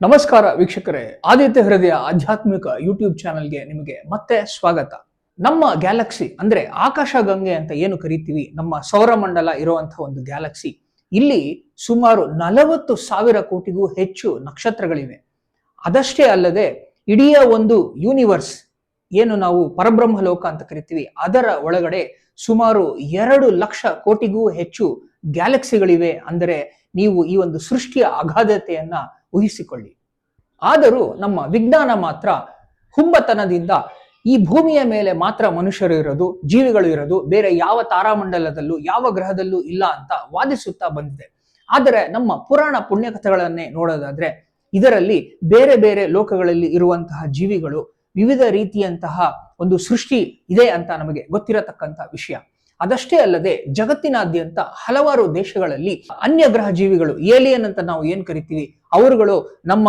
ನಮಸ್ಕಾರ ವೀಕ್ಷಕರೇ. ಆದಿತ್ಯ ಹೃದಯ ಆಧ್ಯಾತ್ಮಿಕ ಯೂಟ್ಯೂಬ್ ಚಾನೆಲ್ಗೆ ನಿಮಗೆ ಮತ್ತೆ ಸ್ವಾಗತ. ನಮ್ಮ ಗ್ಯಾಲಕ್ಸಿ ಅಂದ್ರೆ ಆಕಾಶ ಗಂಗೆ ಅಂತ ಏನು ಕರಿತೀವಿ? ನಮ್ಮ ಸೌರಮಂಡಲ ಇರುವಂತಹ ಒಂದು ಗ್ಯಾಲಕ್ಸಿ ಇಲ್ಲಿ ಸುಮಾರು ನಲವತ್ತು ಸಾವಿರ ಕೋಟಿಗೂ ಹೆಚ್ಚು ನಕ್ಷತ್ರಗಳಿವೆ. ಅದಷ್ಟೇ ಅಲ್ಲದೆ ಇಡೀ ಒಂದು ಯೂನಿವರ್ಸ್ ಏನು ನಾವು ಪರಬ್ರಹ್ಮ ಲೋಕ ಅಂತ ಕರಿತೀವಿ, ಅದರ ಒಳಗಡೆ ಸುಮಾರು ಎರಡು ಲಕ್ಷ ಕೋಟಿಗೂ ಹೆಚ್ಚು ಗ್ಯಾಲಕ್ಸಿಗಳಿವೆ ಅಂದರೆ ನೀವು ಈ ಒಂದು ಸೃಷ್ಟಿಯ ಅಗಾಧತೆಯನ್ನ ಊಹಿಸಿಕೊಳ್ಳಿ. ಆದರೂ ನಮ್ಮ ವಿಜ್ಞಾನ ಮಾತ್ರ ಹುಂಬತನದಿಂದ ಈ ಭೂಮಿಯ ಮೇಲೆ ಮಾತ್ರ ಮನುಷ್ಯರು ಇರೋದು, ಜೀವಿಗಳು ಇರೋದು, ಬೇರೆ ಯಾವ ತಾರಾಮಂಡಲದಲ್ಲೂ, ಯಾವ ಗ್ರಹದಲ್ಲೂ ಇಲ್ಲ ಅಂತ ವಾದಿಸುತ್ತಾ ಬಂದಿದೆ. ಆದರೆ ನಮ್ಮ ಪುರಾಣ ಪುಣ್ಯಕಥೆಗಳನ್ನೇ ನೋಡೋದಾದ್ರೆ ಇದರಲ್ಲಿ ಬೇರೆ ಬೇರೆ ಲೋಕಗಳಲ್ಲಿ ಇರುವಂತಹ ಜೀವಿಗಳು ವಿವಿಧ ರೀತಿಯಂತಹ ಒಂದು ಸೃಷ್ಟಿ ಇದೆ ಅಂತ ನಮಗೆ ಗೊತ್ತಿರತಕ್ಕಂಥ ವಿಷಯ. ಅದಷ್ಟೇ ಅಲ್ಲದೆ ಜಗತ್ತಿನಾದ್ಯಂತ ಹಲವಾರು ದೇಶಗಳಲ್ಲಿ ಅನ್ಯ ಗ್ರಹ ಜೀವಿಗಳು ಏಲಿಯನ್ ಅಂತ ನಾವು ಏನ್ ಕರಿತೀವಿ, ಅವರುಗಳು ನಮ್ಮ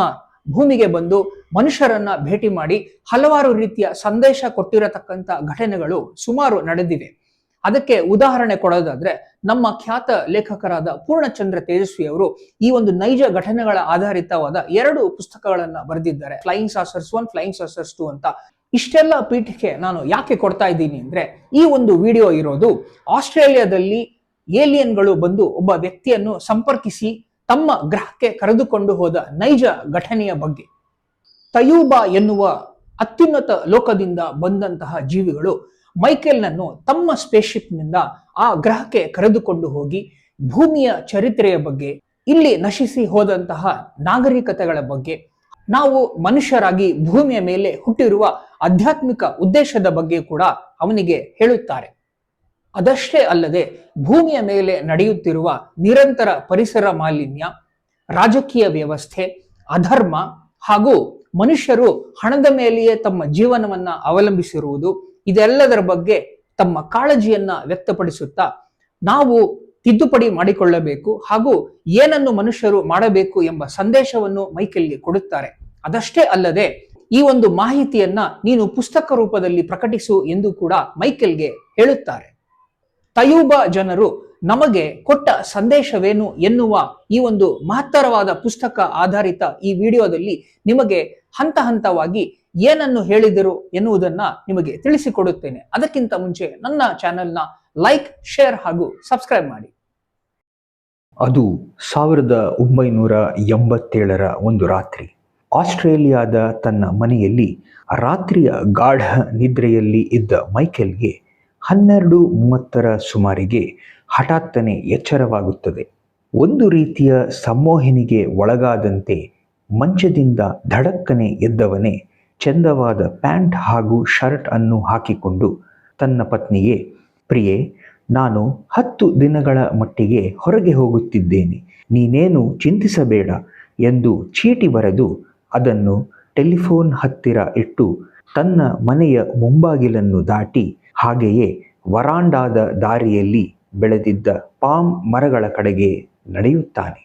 ಭೂಮಿಗೆ ಬಂದು ಮನುಷ್ಯರನ್ನ ಭೇಟಿ ಮಾಡಿ ಹಲವಾರು ರೀತಿಯ ಸಂದೇಶ ಕೊಟ್ಟಿರತಕ್ಕಂತ ಘಟನೆಗಳು ಸುಮಾರು ನಡೆದಿವೆ. ಅದಕ್ಕೆ ಉದಾಹರಣೆ ಕೊಡೋದಾದ್ರೆ, ನಮ್ಮ ಖ್ಯಾತ ಲೇಖಕರಾದ ಪೂರ್ಣಚಂದ್ರ ತೇಜಸ್ವಿ ಅವರು ಈ ಒಂದು ನೈಜ ಘಟನೆಗಳ ಆಧಾರಿತವಾದ ಎರಡು ಪುಸ್ತಕಗಳನ್ನ ಬರೆದಿದ್ದಾರೆ. Flying saucers one flying saucers two ಅಂತ. ಇಷ್ಟೆಲ್ಲ ಪೀಠಿಕೆ ನಾನು ಯಾಕೆ ಕೊಡ್ತಾ ಇದ್ದೀನಿ ಅಂದ್ರೆ ಈ ಒಂದು ವಿಡಿಯೋ ಇರೋದು ಆಸ್ಟ್ರೇಲಿಯಾದಲ್ಲಿ ಏಲಿಯನ್ಗಳು ಬಂದು ಒಬ್ಬ ವ್ಯಕ್ತಿಯನ್ನು ಸಂಪರ್ಕಿಸಿ ತಮ್ಮ ಗ್ರಹಕ್ಕೆ ಕರೆದುಕೊಂಡು ಹೋದ ನೈಜ ಘಟನೆಯ ಬಗ್ಗೆ. ತಯೂಬಾ ಎನ್ನುವ ಅತ್ಯುನ್ನತ ಲೋಕದಿಂದ ಬಂದಂತಹ ಜೀವಿಗಳು ಮೈಕೆಲ್ನನ್ನು ತಮ್ಮ ಸ್ಪೇಸ್ಶಿಪ್ನಿಂದ ಆ ಗ್ರಹಕ್ಕೆ ಕರೆದುಕೊಂಡು ಹೋಗಿ ಭೂಮಿಯ ಚರಿತ್ರೆಯ ಬಗ್ಗೆ, ಇಲ್ಲಿ ನಶಿಸಿ ಹೋದಂತಹ ನಾಗರಿಕತೆಗಳ ಬಗ್ಗೆ ನಾವು ಮನುಷ್ಯರಾಗಿ ಭೂಮಿಯ ಮೇಲೆ ಹುಟ್ಟಿರುವ ಆಧ್ಯಾತ್ಮಿಕ ಉದ್ದೇಶದ ಬಗ್ಗೆ ಕೂಡ ಅವನಿಗೆ ಹೇಳುತ್ತಾರೆ. ಅದಷ್ಟೇ ಅಲ್ಲದೆ ಭೂಮಿಯ ಮೇಲೆ ನಡೆಯುತ್ತಿರುವ ನಿರಂತರ ಪರಿಸರ ಮಾಲಿನ್ಯ, ರಾಜಕೀಯ ವ್ಯವಸ್ಥೆ, ಅಧರ್ಮ ಹಾಗೂ ಮನುಷ್ಯರು ಹಣದ ಮೇಲೆಯೇ ತಮ್ಮ ಜೀವನವನ್ನ ಅವಲಂಬಿಸಿರುವುದು ಇದೆಲ್ಲದರ ಬಗ್ಗೆ ತಮ್ಮ ಕಾಳಜಿಯನ್ನ ವ್ಯಕ್ತಪಡಿಸುತ್ತಾ ನಾವು ತಿದ್ದುಪಡಿ ಮಾಡಿಕೊಳ್ಳಬೇಕು ಹಾಗೂ ಏನನ್ನು ಮನುಷ್ಯರು ಮಾಡಬೇಕು ಎಂಬ ಸಂದೇಶವನ್ನು ಮೈಕೆಲ್ಗೆ ಕೊಡುತ್ತಾರೆ. ಅದಷ್ಟೇ ಅಲ್ಲದೆ ಈ ಒಂದು ಮಾಹಿತಿಯನ್ನ ನೀನು ಪುಸ್ತಕ ರೂಪದಲ್ಲಿ ಪ್ರಕಟಿಸು ಎಂದು ಕೂಡ ಮೈಕೆಲ್ಗೆ ಹೇಳುತ್ತಾರೆ. ತಯೂಬಾ ಜನರು ನಮಗೆ ಕೊಟ್ಟ ಸಂದೇಶವೇನು ಎನ್ನುವ ಈ ಒಂದು ಮಹತ್ತರವಾದ ಪುಸ್ತಕ ಆಧಾರಿತ ಈ ವಿಡಿಯೋದಲ್ಲಿ ನಿಮಗೆ ಹಂತ ಹಂತವಾಗಿ ಏನನ್ನು ಹೇಳಿದರು ಎನ್ನುವುದನ್ನ ನಿಮಗೆ ತಿಳಿಸಿಕೊಡುತ್ತೇನೆ. ಅದಕ್ಕಿಂತ ಮುಂಚೆ ನನ್ನ ಚಾನೆಲ್ನ ಲೈಕ್, ಶೇರ್ ಹಾಗೂ ಸಬ್ಸ್ಕ್ರೈಬ್ ಮಾಡಿ. ಅದು ಸಾವಿರದ ಒಂಬೈನೂರ ಎಂಬತ್ತೇಳರ ಒಂದು ರಾತ್ರಿ. ಆಸ್ಟ್ರೇಲಿಯಾದ ತನ್ನ ಮನೆಯಲ್ಲಿ ರಾತ್ರಿಯ ಗಾಢ ನಿದ್ರೆಯಲ್ಲಿ ಇದ್ದ ಮೈಕೆಲ್ಗೆ ಹನ್ನೆರಡು ಮೂವತ್ತರ ಸುಮಾರಿಗೆ ಹಠಾತ್ತನೆ ಎಚ್ಚರವಾಗುತ್ತದೆ. ಒಂದು ರೀತಿಯ ಸಂಮೋಹಿನಿಗೆ ಒಳಗಾದಂತೆ ಮಂಚದಿಂದ ಧಡಕ್ಕನೆ ಎದ್ದವನೇ ಚಂದವಾದ ಪ್ಯಾಂಟ್ ಹಾಗೂ ಶರ್ಟ್ ಅನ್ನು ಹಾಕಿಕೊಂಡು ತನ್ನ ಪತ್ನಿಗೆ ಪ್ರಿಯೆ, ನಾನು ಹತ್ತು ದಿನಗಳ ಮಟ್ಟಿಗೆ ಹೊರಗೆ ಹೋಗುತ್ತಿದ್ದೇನೆ. ನೀನೇನು ಚಿಂತಿಸಬೇಡ ಎಂದು ಚೀಟಿ ಬರೆದು ಅದನ್ನು ಟೆಲಿಫೋನ್ ಹತ್ತಿರ ಇಟ್ಟು ತನ್ನ ಮನೆಯ ಮುಂಬಾಗಿಲನ್ನು ದಾಟಿ ಹಾಗೆಯೇ ವರಾಂಡಾದ ದಾರಿಯಲ್ಲಿ ಬೆಳೆದಿದ್ದ ಪಾಮ್ ಮರಗಳ ಕಡೆಗೆ ನಡೆಯುತ್ತಾನೆ.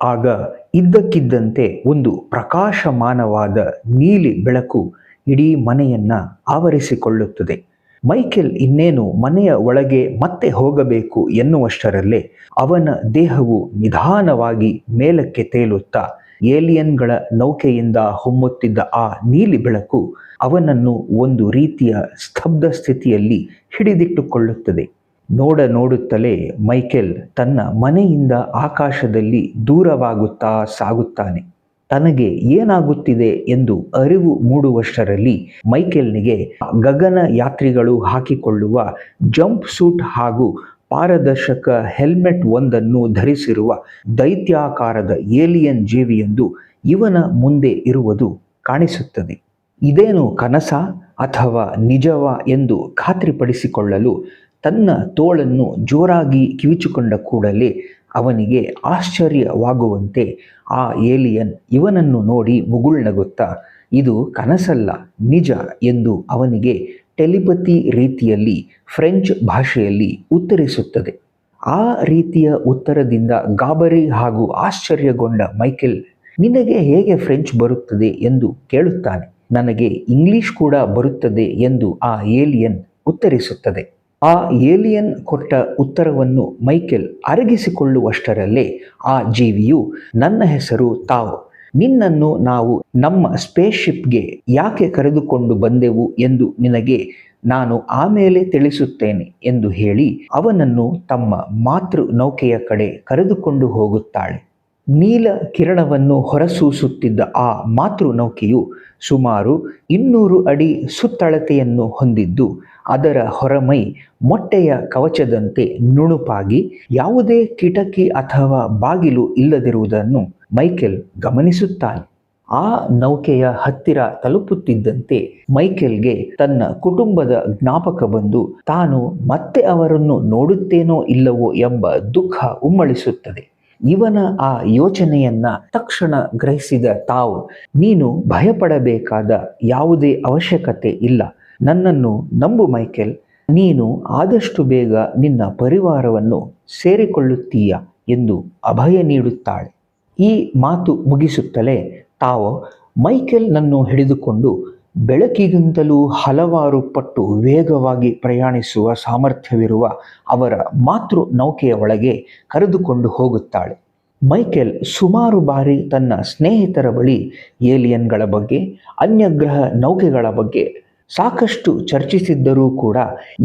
ಆಗ ಇದ್ದಕ್ಕಿದ್ದಂತೆ ಒಂದು ಪ್ರಕಾಶಮಾನವಾದ ನೀಲಿ ಬೆಳಕು ಇಡೀ ಮನೆಯನ್ನ ಆವರಿಸಿಕೊಳ್ಳುತ್ತದೆ. ಮೈಕೆಲ್ ಇನ್ನೇನು ಮನೆಯ ಒಳಗೆ ಮತ್ತೆ ಹೋಗಬೇಕು ಎನ್ನುವಷ್ಟರಲ್ಲೇ ಅವನ ದೇಹವು ನಿಧಾನವಾಗಿ ಮೇಲಕ್ಕೆ ತೇಲುತ್ತಾ ಏಲಿಯನ್ಗಳ ನೌಕೆಯಿಂದ ಹೊಮ್ಮುತ್ತಿದ್ದ ಆ ನೀಲಿ ಬೆಳಕು ಅವನನ್ನು ಒಂದು ರೀತಿಯ ಸ್ತಬ್ಧ ಸ್ಥಿತಿಯಲ್ಲಿ ಹಿಡಿದಿಟ್ಟುಕೊಳ್ಳುತ್ತದೆ. ನೋಡ ನೋಡುತ್ತಲೇ ಮೈಕೆಲ್ ತನ್ನ ಮನೆಯಿಂದ ಆಕಾಶದಲ್ಲಿ ದೂರವಾಗುತ್ತಾ ಸಾಗುತ್ತಾನೆ. ತನಗೆ ಏನಾಗುತ್ತಿದೆ ಎಂದು ಅರಿವು ಮೂಡುವಷ್ಟರಲ್ಲಿ ಮೈಕೆಲ್ನಿಗೆ ಗಗನ ಯಾತ್ರಿಗಳು ಹಾಕಿಕೊಳ್ಳುವ ಜಂಪ್ ಸೂಟ್ ಹಾಗೂ ಪಾರದರ್ಶಕ ಹೆಲ್ಮೆಟ್ ಒಂದನ್ನು ಧರಿಸಿರುವ ದೈತ್ಯಾಕಾರದ ಏಲಿಯನ್ ಜೀವಿಯೊಂದು ಇವನ ಮುಂದೆ ಇರುವುದು ಕಾಣಿಸುತ್ತದೆ. ಇದೇನು ಕನಸ ಅಥವಾ ನಿಜವ ಎಂದು ಖಾತ್ರಿಪಡಿಸಿಕೊಳ್ಳಲು ತನ್ನ ತೋಳನ್ನು ಜೋರಾಗಿ ಕಿವಿಚಿಕೊಂಡ ಕೂಡಲೇ ಅವನಿಗೆ ಆಶ್ಚರ್ಯವಾಗುವಂತೆ ಆ ಏಲಿಯನ್ ಇವನನ್ನು ನೋಡಿ ಮುಗುಳ್ನಗುತ್ತಾ, ಇದು ಕನಸಲ್ಲ, ನಿಜ ಎಂದು ಅವನಿಗೆ ಟೆಲಿಪತಿ ರೀತಿಯಲ್ಲಿ ಫ್ರೆಂಚ್ ಭಾಷೆಯಲ್ಲಿ ಉತ್ತರಿಸುತ್ತದೆ. ಆ ರೀತಿಯ ಉತ್ತರದಿಂದ ಗಾಬರಿ ಹಾಗೂ ಆಶ್ಚರ್ಯಗೊಂಡ ಮೈಕೆಲ್, ನಿನಗೆ ಹೇಗೆ ಫ್ರೆಂಚ್ ಬರುತ್ತದೆ ಎಂದು ಕೇಳುತ್ತಾನೆ. ನನಗೆ ಇಂಗ್ಲಿಷ್ ಕೂಡ ಬರುತ್ತದೆ ಎಂದು ಆ ಏಲಿಯನ್ ಉತ್ತರಿಸುತ್ತದೆ. ಆ ಏಲಿಯನ್ ಕೊಟ್ಟ ಉತ್ತರವನ್ನು ಮೈಕೆಲ್ ಅರಗಿಸಿಕೊಳ್ಳುವಷ್ಟರಲ್ಲೇ ಆ ಜೀವಿಯು ನನ್ನ ಹೆಸರು ತಾವ್. ನಿನ್ನನ್ನು ನಾವು ನಮ್ಮ ಸ್ಪೇಸ್ ಶಿಪ್ಗೆ ಯಾಕೆ ಕರೆದುಕೊಂಡು ಬಂದೆವು ಎಂದು ನಿನಗೆ ನಾನು ಆಮೇಲೆ ತಿಳಿಸುತ್ತೇನೆ ಎಂದು ಹೇಳಿ ಅವನನ್ನು ತಮ್ಮ ಮಾತೃ ನೌಕೆಯ ಕಡೆ ಕರೆದುಕೊಂಡು ಹೋಗುತ್ತಾಳೆ. ನೀಲ ಕಿರಣವನ್ನು ಹೊರಸೂಸುತ್ತಿದ್ದ ಆ ಮಾತೃ ನೌಕೆಯು ಸುಮಾರು ಇನ್ನೂರು ಅಡಿ ಸುತ್ತಳತೆಯನ್ನು ಹೊಂದಿದ್ದು, ಅದರ ಹೊರಮೈ ಮೊಟ್ಟೆಯ ಕವಚದಂತೆ ನುಣುಪಾಗಿ ಯಾವುದೇ ಕಿಟಕಿ ಅಥವಾ ಬಾಗಿಲು ಇಲ್ಲದಿರುವುದನ್ನು ಮೈಕೆಲ್ ಗಮನಿಸುತ್ತಾನೆ. ಆ ನೌಕೆಯ ಹತ್ತಿರ ತಲುಪುತ್ತಿದ್ದಂತೆ ಮೈಕೆಲ್ಗೆ ತನ್ನ ಕುಟುಂಬದ ಜ್ಞಾಪಕ ಬಂದು, ತಾನು ಮತ್ತೆ ಅವರನ್ನು ನೋಡುತ್ತೇನೋ ಇಲ್ಲವೋ ಎಂಬ ದುಃಖ ಉಮ್ಮಳಿಸುತ್ತದೆ. ಇವನ ಆ ಯೋಚನೆಯನ್ನ ತಕ್ಷಣ ಗ್ರಹಿಸಿದ ತಾವು, ನೀನು ಭಯಪಡಬೇಕಾದ ಯಾವುದೇ ಅವಶ್ಯಕತೆ ಇಲ್ಲ. ನನ್ನನ್ನು ನಂಬು ಮೈಕೆಲ್. ನೀನು ಆದಷ್ಟು ಬೇಗ ನಿನ್ನ ಪರಿವಾರವನ್ನು ಸೇರಿಕೊಳ್ಳುತ್ತೀಯ ಎಂದು ಅಭಯ ನೀಡುತ್ತಾಳೆ. ಈ ಮಾತು ಮುಗಿಸುತ್ತಲೇ ತಾವು ಮೈಕೆಲ್ನನ್ನು ಹಿಡಿದುಕೊಂಡು ಬೆಳಕಿಗಿಂತಲೂ ಹಲವಾರು ಪಟ್ಟು ವೇಗವಾಗಿ ಪ್ರಯಾಣಿಸುವ ಸಾಮರ್ಥ್ಯವಿರುವ ಅವರ ಮಾತೃ ನೌಕೆಯ ಒಳಗೆ ಕರೆದುಕೊಂಡು ಹೋಗುತ್ತಾಳೆ. ಮೈಕೆಲ್ ಸುಮಾರು ಬಾರಿ ತನ್ನ ಸ್ನೇಹಿತರ ಬಳಿ ಏಲಿಯನ್ಗಳ ಬಗ್ಗೆ, ಅನ್ಯಗ್ರಹ ನೌಕೆಗಳ ಬಗ್ಗೆ ಸಾಕಷ್ಟು ಚರ್ಚಿಸಿದ್ದರೂ ಕೂಡ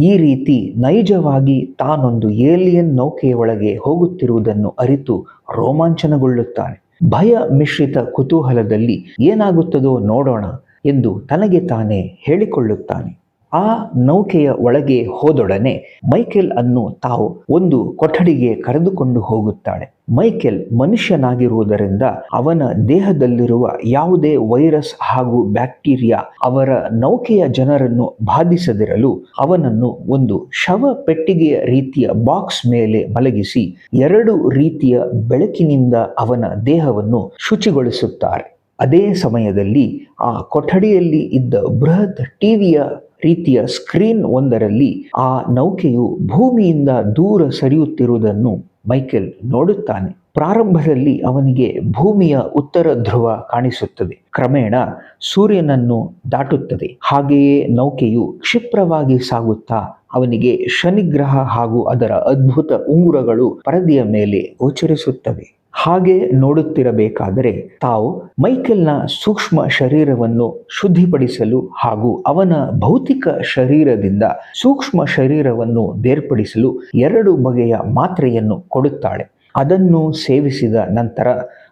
ಈ ರೀತಿ ನೈಜವಾಗಿ ತಾನೊಂದು ಏಲಿಯನ್ ನೌಕೆಯ ಒಳಗೆ ಹೋಗುತ್ತಿರುವುದನ್ನು ಅರಿತು ರೋಮಾಂಚನಗೊಳ್ಳುತ್ತಾನೆ. ಭಯ ಮಿಶ್ರಿತ ಕುತೂಹಲದಲ್ಲಿ ಏನಾಗುತ್ತದೋ ನೋಡೋಣ. ಎಂದು ತನಗೆ ತಾನೇ ಹೇಳಿಕೊಳ್ಳುತ್ತಾನೆ. ಆ ನೌಕೆಯ ಒಳಗೆ ಹೋದೊಡನೆ ಮೈಕೆಲ್ ಅನ್ನು ತಾವು ಒಂದು ಕೊಠಡಿಗೆ ಕರೆದುಕೊಂಡು ಹೋಗುತ್ತಾಳೆ. ಮೈಕೆಲ್ ಮನುಷ್ಯನಾಗಿರುವುದರಿಂದ ಅವನ ದೇಹದಲ್ಲಿರುವ ಯಾವುದೇ ವೈರಸ್ ಹಾಗೂ ಬ್ಯಾಕ್ಟೀರಿಯಾ ಅವರ ನೌಕೆಯ ಜನರನ್ನು ಬಾಧಿಸದಿರಲು ಅವನನ್ನು ಒಂದು ಶವ ಪೆಟ್ಟಿಗೆಯ ರೀತಿಯ ಬಾಕ್ಸ್ ಮೇಲೆ ಮಲಗಿಸಿ ಎರಡು ರೀತಿಯ ಬೆಳಕಿನಿಂದ ಅವನ ದೇಹವನ್ನು ಶುಚಿಗೊಳಿಸುತ್ತಾರೆ. ಅದೇ ಸಮಯದಲ್ಲಿ ಆ ಕೊಠಡಿಯಲ್ಲಿ ಇದ್ದ ಬೃಹತ್ ಟಿವಿಯ ರೀತಿಯ ಸ್ಕ್ರೀನ್ ಒಂದರಲ್ಲಿ ಆ ನೌಕೆಯು ಭೂಮಿಯಿಂದ ದೂರ ಸರಿಯುತ್ತಿರುವುದನ್ನು ಮೈಕೆಲ್ ನೋಡುತ್ತಾನೆ. ಪ್ರಾರಂಭದಲ್ಲಿ ಅವನಿಗೆ ಭೂಮಿಯ ಉತ್ತರ ಧ್ರುವ ಕಾಣಿಸುತ್ತದೆ. ಕ್ರಮೇಣ ಸೂರ್ಯನನ್ನು ದಾಟುತ್ತದೆ. ಹಾಗೆಯೇ ನೌಕೆಯು ಕ್ಷಿಪ್ರವಾಗಿ ಸಾಗುತ್ತಾ ಅವನಿಗೆ ಶನಿಗ್ರಹ ಹಾಗೂ ಅದರ ಅದ್ಭುತ ಉಂಗುರಗಳು ಪರದೆಯ ಮೇಲೆ ಗೋಚರಿಸುತ್ತವೆ. ಹಾಗೆ ನೋಡುತ್ತಿರಬೇಕಾದರೆ ತಾವು ಮೈಕೆಲ್ನ ಸೂಕ್ಷ್ಮ ಶರೀರವನ್ನು ಶುದ್ಧಿಪಡಿಸಲು ಹಾಗೂ ಅವನ ಭೌತಿಕ ಶರೀರದಿಂದ ಸೂಕ್ಷ್ಮ ಶರೀರವನ್ನು ಬೇರ್ಪಡಿಸಲು ಎರಡು ಬಗೆಯ ಮಾತ್ರೆಯನ್ನು ಕೊಡುತ್ತಾಳೆ. ಅದನ್ನು ಸೇವಿಸಿದ ನಂತರ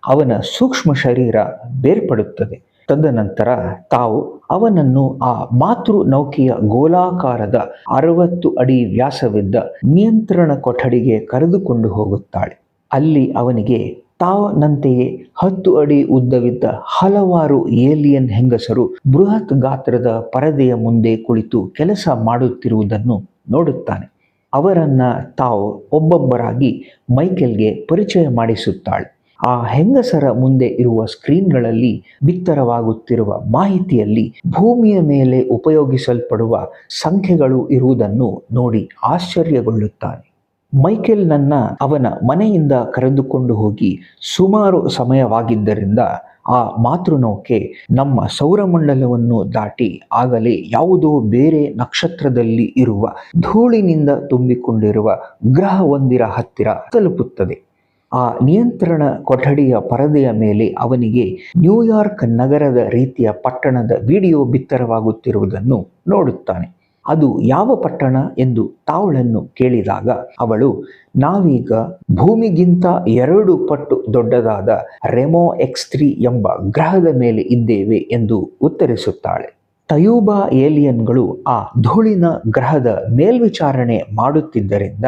ಅವನ ಸೂಕ್ಷ್ಮ ಶರೀರ ಬೇರ್ಪಡುತ್ತದೆ. ತದನಂತರ ತಾವು ಅವನನ್ನು ಆ ಮಾತೃ ನೌಕೆಯ ಗೋಲಾಕಾರದ ಅರವತ್ತು ಅಡಿ ವ್ಯಾಸವಿದ್ದ ನಿಯಂತ್ರಣ ಕೊಠಡಿಗೆ ಕರೆದುಕೊಂಡು ಹೋಗುತ್ತಾಳೆ. ಅಲ್ಲಿ ಅವನಿಗೆ ತಾವನಂತೆಯೇ ಹತ್ತು ಅಡಿ ಉದ್ದವಿದ್ದ ಹಲವಾರು ಏಲಿಯನ್ ಹೆಂಗಸರು ಬೃಹತ್ ಗಾತ್ರದ ಪರದೆಯ ಮುಂದೆ ಕುಳಿತು ಕೆಲಸ ಮಾಡುತ್ತಿರುವುದನ್ನು ನೋಡುತ್ತಾನೆ. ಅವರನ್ನ ತಾವು ಒಬ್ಬೊಬ್ಬರಾಗಿ ಮೈಕೆಲ್ಗೆ ಪರಿಚಯ ಮಾಡಿಸುತ್ತಾಳೆ. ಆ ಹೆಂಗಸರ ಮುಂದೆ ಇರುವ ಸ್ಕ್ರೀನ್ಗಳಲ್ಲಿ ಬಿತ್ತರವಾಗುತ್ತಿರುವ ಮಾಹಿತಿಯಲ್ಲಿ ಭೂಮಿಯ ಮೇಲೆ ಉಪಯೋಗಿಸಲ್ಪಡುವ ಸಂಖ್ಯೆಗಳು ಇರುವುದನ್ನು ನೋಡಿ ಆಶ್ಚರ್ಯಗೊಳ್ಳುತ್ತಾನೆ. ಮೈಕೆಲ್ನನ್ನ ಅವನ ಮನೆಯಿಂದ ಕರೆದುಕೊಂಡು ಹೋಗಿ ಸುಮಾರು ಸಮಯವಾಗಿದ್ದರಿಂದ ಆ ಮಾತೃನೌಕೆ ನಮ್ಮ ಸೌರಮಂಡಲವನ್ನು ದಾಟಿ ಆಗಲೇ ಯಾವುದೋ ಬೇರೆ ನಕ್ಷತ್ರದಲ್ಲಿ ಇರುವ ಧೂಳಿನಿಂದ ತುಂಬಿಕೊಂಡಿರುವ ಗ್ರಹವೊಂದಿರ ಹತ್ತಿರ ತಲುಪುತ್ತದೆ. ಆ ನಿಯಂತ್ರಣ ಕೊಠಡಿಯ ಪರದೆಯ ಮೇಲೆ ಅವನಿಗೆ ನ್ಯೂಯಾರ್ಕ್ ನಗರದ ರೀತಿಯ ಪಟ್ಟಣದ ವಿಡಿಯೋ ಬಿತ್ತರವಾಗುತ್ತಿರುವುದನ್ನು ನೋಡುತ್ತಾನೆ. ಅದು ಯಾವ ಪಟ್ಟಣ ಎಂದು ತಾವಳನ್ನು ಕೇಳಿದಾಗ ಅವಳು, ನಾವೀಗ ಭೂಮಿಗಿಂತ ಎರಡು ಪಟ್ಟು ದೊಡ್ಡದಾದ ರೆಮೋ ಎಕ್ಸ್ ತ್ರೀ ಎಂಬ ಗ್ರಹದ ಮೇಲೆ ಇದ್ದೇವೆ ಎಂದು ಉತ್ತರಿಸುತ್ತಾಳೆ. ತಯೂಬಾ ಏಲಿಯನ್ಗಳು ಆ ಧೂಳಿನ ಗ್ರಹದ ಮೇಲ್ವಿಚಾರಣೆ ಮಾಡುತ್ತಿದ್ದರಿಂದ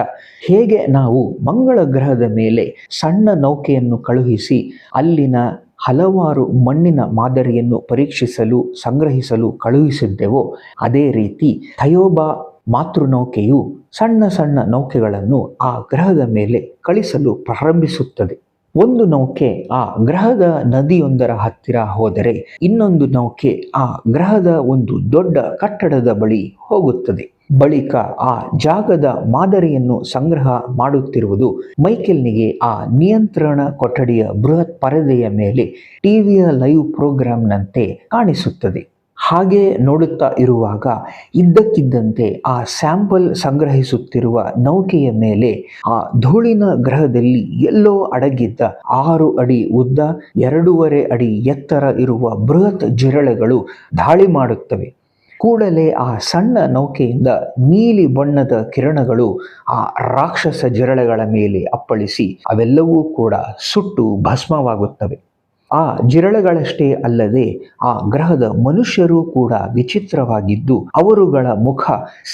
ಹೇಗೆ ನಾವು ಮಂಗಳ ಗ್ರಹದ ಮೇಲೆ ಸಣ್ಣ ನೌಕೆಯನ್ನು ಕಳುಹಿಸಿ ಅಲ್ಲಿನ ಹಲವಾರು ಮಣ್ಣಿನ ಮಾದರಿಯನ್ನು ಪರೀಕ್ಷಿಸಲು, ಸಂಗ್ರಹಿಸಲು ಕಳುಹಿಸಿದ್ದೆವೋ, ಅದೇ ರೀತಿ ಥಯೋಬಾ ಮಾತೃನೌಕೆಯು ಸಣ್ಣ ಸಣ್ಣ ನೌಕೆಗಳನ್ನು ಆ ಗ್ರಹದ ಮೇಲೆ ಕಳಿಸಲು ಪ್ರಾರಂಭಿಸುತ್ತದೆ. ಒಂದು ನೌಕೆ ಆ ಗ್ರಹದ ನದಿಯೊಂದರ ಹತ್ತಿರ ಹೋದರೆ ಇನ್ನೊಂದು ನೌಕೆ ಆ ಗ್ರಹದ ಒಂದು ದೊಡ್ಡ ಕಟ್ಟಡದ ಬಳಿ ಹೋಗುತ್ತದೆ. ಬಳಿಕ ಆ ಜಾಗದ ಮಾದರಿಯನ್ನು ಸಂಗ್ರಹ ಮಾಡುತ್ತಿರುವುದು ಮೈಕೆಲ್ನಿಗೆ ಆ ನಿಯಂತ್ರಣ ಕೊಠಡಿಯ ಬೃಹತ್ ಪರದೆಯ ಮೇಲೆ ಟಿವಿಯ ಲೈವ್ ಪ್ರೋಗ್ರಾಂನಂತೆ ಕಾಣಿಸುತ್ತದೆ. ಹಾಗೆ ನೋಡುತ್ತಾ ಇರುವಾಗ ಇದ್ದಕ್ಕಿದ್ದಂತೆ ಆ ಸ್ಯಾಂಪಲ್ ಸಂಗ್ರಹಿಸುತ್ತಿರುವ ನೌಕೆಯ ಮೇಲೆ ಆ ಧೂಳಿನ ಗ್ರಹದಲ್ಲಿ ಎಲ್ಲೋ ಅಡಗಿದ್ದ ಆರು ಅಡಿ ಉದ್ದ, ಎರಡೂವರೆ ಅಡಿ ಎತ್ತರ ಇರುವ ಬೃಹತ್ ಜಿರಳೆಗಳು ದಾಳಿ ಮಾಡುತ್ತವೆ. ಕೂಡಲೇ ಆ ಸಣ್ಣ ನೌಕೆಯಿಂದ ನೀಲಿ ಬಣ್ಣದ ಕಿರಣಗಳು ಆ ರಾಕ್ಷಸ ಜಿರಳೆಗಳ ಮೇಲೆ ಅಪ್ಪಳಿಸಿ ಅವೆಲ್ಲವೂ ಕೂಡ ಸುಟ್ಟು ಭಸ್ಮವಾಗುತ್ತವೆ. ಆ ಜಿರಳೆಗಳಷ್ಟೇ ಅಲ್ಲದೆ ಆ ಗ್ರಹದ ಮನುಷ್ಯರು ಕೂಡ ವಿಚಿತ್ರವಾಗಿದ್ದು ಅವರುಗಳ ಮುಖ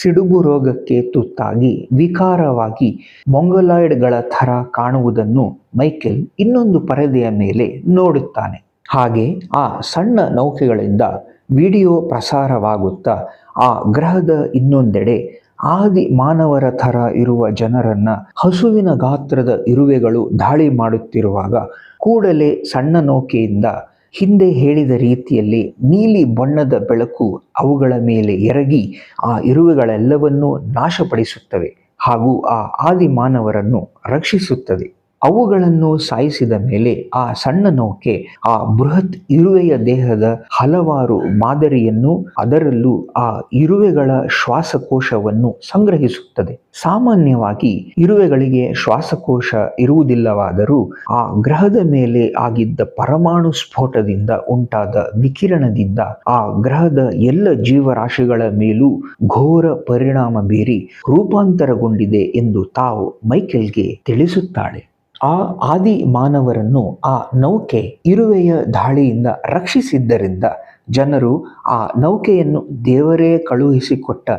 ಸಿಡುಬು ರೋಗಕ್ಕೆ ತುತ್ತಾಗಿ ವಿಕಾರವಾಗಿ ಮೊಂಗಲಾಯ್ಡ್ಗಳ ಥರ ಕಾಣುವುದನ್ನು ಮೈಕೆಲ್ ಇನ್ನೊಂದು ಪರದೆಯ ಮೇಲೆ ನೋಡುತ್ತಾನೆ. ಹಾಗೆ ಆ ಸಣ್ಣ ನೌಕೆಗಳಿಂದ ವಿಡಿಯೋ ಪ್ರಸಾರವಾಗುತ್ತಾ ಆ ಗ್ರಹದ ಇನ್ನೊಂದೆಡೆ ಆದಿ ಮಾನವರ ಥರ ಇರುವ ಜನರನ್ನ ಹಸುವಿನ ಗಾತ್ರದ ಇರುವೆಗಳು ದಾಳಿ ಮಾಡುತ್ತಿರುವಾಗ ಕೂಡಲೇ ಸಣ್ಣ ನೌಕೆಯಿಂದ ಹಿಂದೆ ಹೇಳಿದ ರೀತಿಯಲ್ಲಿ ನೀಲಿ ಬಣ್ಣದ ಬೆಳಕು ಅವುಗಳ ಮೇಲೆ ಎರಗಿ ಆ ಇರುವೆಗಳೆಲ್ಲವನ್ನೂ ನಾಶಪಡಿಸುತ್ತವೆ ಹಾಗೂ ಆ ಆದಿ ಮಾನವರನ್ನು ರಕ್ಷಿಸುತ್ತದೆ. ಅವುಗಳನ್ನು ಸಾಯಿಸಿದ ಮೇಲೆ ಆ ಸಣ್ಣ ನೌಕೆ, ಆ ಬೃಹತ್ ಇರುವೆಯ ದೇಹದ ಹಲವಾರು ಮಾದರಿಯನ್ನು ಅದರಲ್ಲೂ ಆ ಇರುವೆಗಳ ಶ್ವಾಸಕೋಶವನ್ನು ಸಂಗ್ರಹಿಸುತ್ತದೆ. ಸಾಮಾನ್ಯವಾಗಿ ಇರುವೆಗಳಿಗೆ ಶ್ವಾಸಕೋಶ ಇರುವುದಿಲ್ಲವಾದರೂ ಆ ಗ್ರಹದ ಮೇಲೆ ಆಗಿದ್ದ ಪರಮಾಣು ಸ್ಫೋಟದಿಂದ ಉಂಟಾದ ವಿಕಿರಣದಿಂದ ಆ ಗ್ರಹದ ಎಲ್ಲ ಜೀವರಾಶಿಗಳ ಮೇಲೂ ಘೋರ ಪರಿಣಾಮ ಬೀರಿ ರೂಪಾಂತರಗೊಂಡಿದೆ ಎಂದು ತಾವು ಮೈಕೆಲ್ಗೆ ತಿಳಿಸುತ್ತಾಳೆ. ಆ ಆದಿ ಮಾನವರನ್ನು ಆ ನೌಕೆ ಇರುವೆಯ ದಾಳಿಯಿಂದ ರಕ್ಷಿಸಿದ್ದರಿಂದ ಜನರು ಆ ನೌಕೆಯನ್ನು ದೇವರೇ ಕಳುಹಿಸಿಕೊಟ್ಟ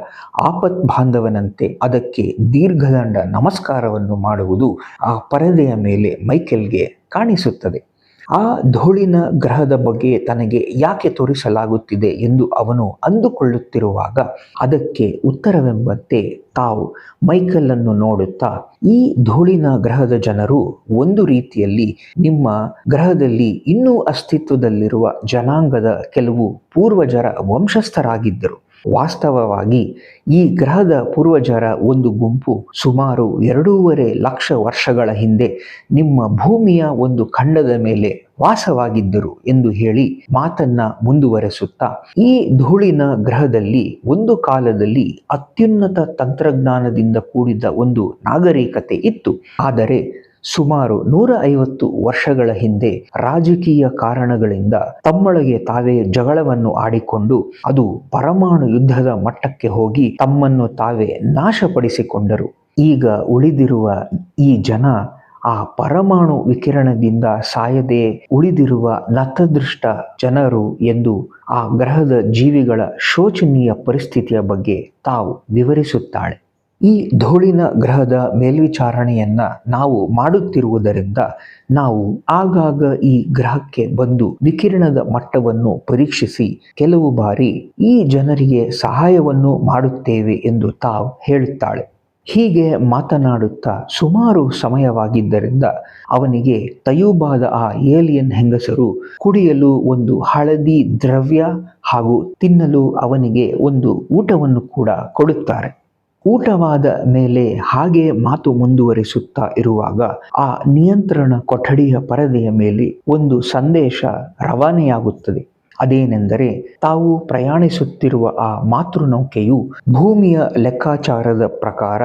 ಆಪತ್ ಬಾಂಧವನಂತೆ ಅದಕ್ಕೆ ದೀರ್ಘದಂಡ ನಮಸ್ಕಾರವನ್ನು ಮಾಡುವುದು ಆ ಪರದೆಯ ಮೇಲೆ ಮೈಕೆಲ್ಗೆ ಕಾಣಿಸುತ್ತದೆ. ಆ ಧೂಳಿನ ಗ್ರಹದ ಬಗ್ಗೆ ತನಗೆ ಯಾಕೆ ತೋರಿಸಲಾಗುತ್ತಿದೆ ಎಂದು ಅವನು ಅಂದುಕೊಳ್ಳುತ್ತಿರುವಾಗ ಅದಕ್ಕೆ ಉತ್ತರವೆಂಬಂತೆ ತಾವು ಮೈಕಲ್ಲನ್ನು ನೋಡುತ್ತಾ, ಈ ಧೂಳಿನ ಗ್ರಹದ ಜನರು ಒಂದು ರೀತಿಯಲ್ಲಿ ನಿಮ್ಮ ಗ್ರಹದಲ್ಲಿ ಇನ್ನೂ ಅಸ್ತಿತ್ವದಲ್ಲಿರುವ ಜನಾಂಗದ ಕೆಲವು ಪೂರ್ವಜರ ವಂಶಸ್ಥರಾಗಿದ್ದರು. ವಾಸ್ತವವಾಗಿ ಈ ಗ್ರಹದ ಪೂರ್ವಜರ ಒಂದು ಗುಂಪು ಸುಮಾರು ಎರಡೂವರೆ ಲಕ್ಷ ವರ್ಷಗಳ ಹಿಂದೆ ನಿಮ್ಮ ಭೂಮಿಯ ಒಂದು ಖಂಡದ ಮೇಲೆ ವಾಸವಾಗಿದ್ದರು ಎಂದು ಹೇಳಿ ಮಾತನ್ನ ಮುಂದುವರೆಸುತ್ತಾ, ಈ ಧೂಳಿನ ಗ್ರಹದಲ್ಲಿ ಒಂದು ಕಾಲದಲ್ಲಿ ಅತ್ಯುನ್ನತ ತಂತ್ರಜ್ಞಾನದಿಂದ ಕೂಡಿದ ಒಂದು ನಾಗರಿಕತೆ ಇತ್ತು. ಆದರೆ ಸುಮಾರು ನೂರ ಐವತ್ತು ವರ್ಷಗಳ ಹಿಂದೆ ರಾಜಕೀಯ ಕಾರಣಗಳಿಂದ ತಮ್ಮೊಳಗೆ ತಾವೇ ಜಗಳವನ್ನು ಆಡಿಕೊಂಡು ಅದು ಪರಮಾಣು ಯುದ್ಧದ ಮಟ್ಟಕ್ಕೆ ಹೋಗಿ ತಮ್ಮನ್ನು ತಾವೇ ನಾಶಪಡಿಸಿಕೊಂಡರು. ಈಗ ಉಳಿದಿರುವ ಈ ಜನ ಆ ಪರಮಾಣು ವಿಕಿರಣದಿಂದ ಸಾಯದೆ ಉಳಿದಿರುವ ನತದೃಷ್ಟ ಜನರು ಎಂದು ಆ ಗ್ರಹದ ಜೀವಿಗಳ ಶೋಚನೀಯ ಪರಿಸ್ಥಿತಿಯ ಬಗ್ಗೆ ತಾವು ವಿವರಿಸುತ್ತಾಳೆ. ಈ ಧೂಳಿನ ಗ್ರಹದ ಮೇಲ್ವಿಚಾರಣೆಯನ್ನ ನಾವು ಮಾಡುತ್ತಿರುವುದರಿಂದ ನಾವು ಆಗಾಗ ಈ ಗ್ರಹಕ್ಕೆ ಬಂದು ವಿಕಿರಣದ ಮಟ್ಟವನ್ನು ಪರೀಕ್ಷಿಸಿ ಕೆಲವು ಬಾರಿ ಈ ಜನರಿಗೆ ಸಹಾಯವನ್ನು ಮಾಡುತ್ತೇವೆ ಎಂದು ತಾವು ಹೇಳುತ್ತಾಳೆ. ಹೀಗೆ ಮಾತನಾಡುತ್ತಾ ಸುಮಾರು ಸಮಯವಾಗಿದ್ದರಿಂದ ಅವನಿಗೆ ತಯೂಬಾದ ಆ ಏಲಿಯನ್ ಹೆಂಗಸರು ಕುಡಿಯಲು ಒಂದು ಹಳದಿ ದ್ರವ್ಯ ಹಾಗೂ ತಿನ್ನಲು ಅವನಿಗೆ ಒಂದು ಊಟವನ್ನು ಕೂಡ ಕೊಡುತ್ತಾರೆ. ಊಟವಾದ ಮೇಲೆ ಹಾಗೆ ಮಾತು ಮುಂದುವರಿಸುತ್ತಾ ಇರುವಾಗ ಆ ನಿಯಂತ್ರಣ ಕೊಠಡಿಯ ಪರದೆಯ ಮೇಲೆ ಒಂದು ಸಂದೇಶ ರವಾನೆಯಾಗುತ್ತದೆ. ಅದೇನೆಂದರೆ, ತಾವು ಪ್ರಯಾಣಿಸುತ್ತಿರುವ ಆ ಮಾತೃನೌಕೆಯು ಭೂಮಿಯ ಲೆಕ್ಕಾಚಾರದ ಪ್ರಕಾರ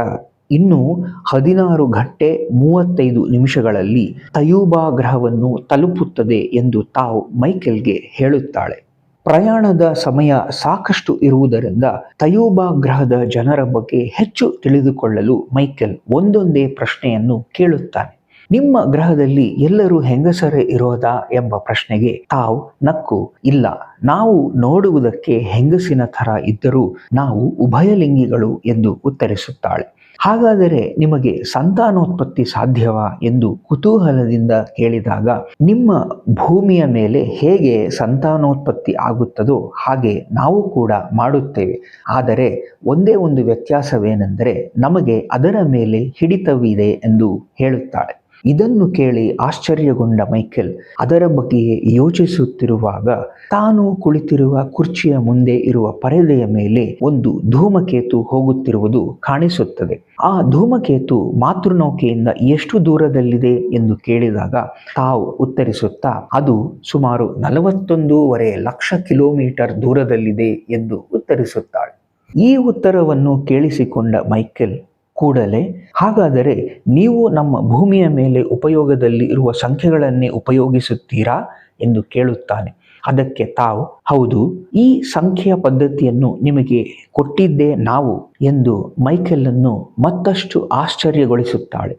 ಇನ್ನು ಹದಿನಾರು ಗಂಟೆ ಮೂವತ್ತೈದು ನಿಮಿಷಗಳಲ್ಲಿ ತಯೂಬಾ ಗ್ರಹವನ್ನು ತಲುಪುತ್ತದೆ ಎಂದು ತಾವು ಮೈಕೆಲ್ಗೆ ಹೇಳುತ್ತಾಳೆ. ಪ್ರಯಾಣದ ಸಮಯ ಸಾಕಷ್ಟು ಇರುವುದರಿಂದ ತಯೂಬಾ ಗ್ರಹದ ಜನರ ಬಗ್ಗೆ ಹೆಚ್ಚು ತಿಳಿದುಕೊಳ್ಳಲು ಮೈಕೆಲ್ ಒಂದೊಂದೇ ಪ್ರಶ್ನೆಯನ್ನು ಕೇಳುತ್ತಾನೆ. ನಿಮ್ಮ ಗ್ರಹದಲ್ಲಿ ಎಲ್ಲರೂ ಹೆಂಗಸರೇ ಇರೋದಾ ಎಂಬ ಪ್ರಶ್ನೆಗೆ ತಾವು ನಕ್ಕು ಇಲ್ಲ. ನಾವು ನೋಡುವುದಕ್ಕೆ ಹೆಂಗಸಿನ ಥರ ಇದ್ದರೂ ನಾವು ಉಭಯಲಿಂಗಿಗಳು ಎಂದು ಉತ್ತರಿಸುತ್ತಾಳೆ. ಹಾಗಾದರೆ ನಿಮಗೆ ಸಂತಾನೋತ್ಪತ್ತಿ ಸಾಧ್ಯವಾ ಎಂದು ಕುತೂಹಲದಿಂದ ಕೇಳಿದಾಗ ನಿಮ್ಮ ಭೂಮಿಯ ಮೇಲೆ ಹೇಗೆ ಸಂತಾನೋತ್ಪತ್ತಿ ಆಗುತ್ತದೋ ಹಾಗೆ ನಾವು ಕೂಡ ಮಾಡುತ್ತೇವೆ. ಆದರೆ ಒಂದೇ ಒಂದು ವ್ಯತ್ಯಾಸವೇನೆಂದರೆ ನಮಗೆ ಅದರ ಮೇಲೆ ಹಿಡಿತವಿದೆ ಎಂದು ಹೇಳುತ್ತಾಳೆ. ಇದನ್ನು ಕೇಳಿ ಆಶ್ಚರ್ಯಗೊಂಡ ಮೈಕೆಲ್ ಅದರ ಬಗ್ಗೆಯೇ ಯೋಚಿಸುತ್ತಿರುವಾಗ ತಾನು ಕುಳಿತಿರುವ ಕುರ್ಚಿಯ ಮುಂದೆ ಇರುವ ಪರದೆಯ ಮೇಲೆ ಒಂದು ಧೂಮಕೇತು ಹೋಗುತ್ತಿರುವುದು ಕಾಣಿಸುತ್ತದೆ. ಆ ಧೂಮಕೇತು ಮಾತೃನೌಕೆಯಿಂದ ಎಷ್ಟು ದೂರದಲ್ಲಿದೆ ಎಂದು ಕೇಳಿದಾಗ ತಾವು ಉತ್ತರಿಸುತ್ತಾ, ಅದು ಸುಮಾರು ನಲವತ್ತೊಂದೂವರೆ ಲಕ್ಷ ಕಿಲೋಮೀಟರ್ ದೂರದಲ್ಲಿದೆ ಎಂದು ಉತ್ತರಿಸುತ್ತಾಳೆ. ಈ ಉತ್ತರವನ್ನು ಕೇಳಿಸಿಕೊಂಡ ಮೈಕೆಲ್ ಕೂಡಲೇ. ಹಾಗಾದರೆ ನೀವು ನಮ್ಮ ಭೂಮಿಯ ಮೇಲೆ ಉಪಯೋಗದಲ್ಲಿ ಇರುವ ಸಂಖ್ಯೆಗಳನ್ನೇ ಉಪಯೋಗಿಸುತ್ತೀರಾ ಎಂದು ಕೇಳುತ್ತಾನೆ. ಅದಕ್ಕೆ ತಾವು, ಹೌದು, ಈ ಸಂಖ್ಯೆಯ ಪದ್ಧತಿಯನ್ನು ನಿಮಗೆ ಕೊಟ್ಟಿದ್ದೇ ನಾವು ಎಂದು ಮೈಕೆಲನ್ನು ಮತ್ತಷ್ಟು ಆಶ್ಚರ್ಯಗೊಳಿಸುತ್ತಾಳೆ.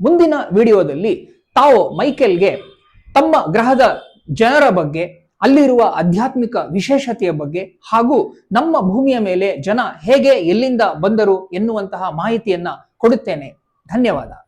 ಮುಂದಿನ ವಿಡಿಯೋದಲ್ಲಿ ತಾವು ಮೈಕೆಲ್ಗೆ ತಮ್ಮ ಗ್ರಹದ ಜನರ ಬಗ್ಗೆ ಅಲ್ಲಿರುವ ಆಧ್ಯಾತ್ಮಿಕ ವಿಶೇಷತೆಯ ಬಗ್ಗೆ ಹಾಗೂ ನಮ್ಮ ಭೂಮಿಯ ಮೇಲೆ ಜನ ಹೇಗೆ ಎಲ್ಲಿಂದ ಬಂದರು ಎನ್ನುವಂತಹ ಮಾಹಿತಿಯನ್ನ ಕೊಡುತ್ತೇನೆ. ಧನ್ಯವಾದ.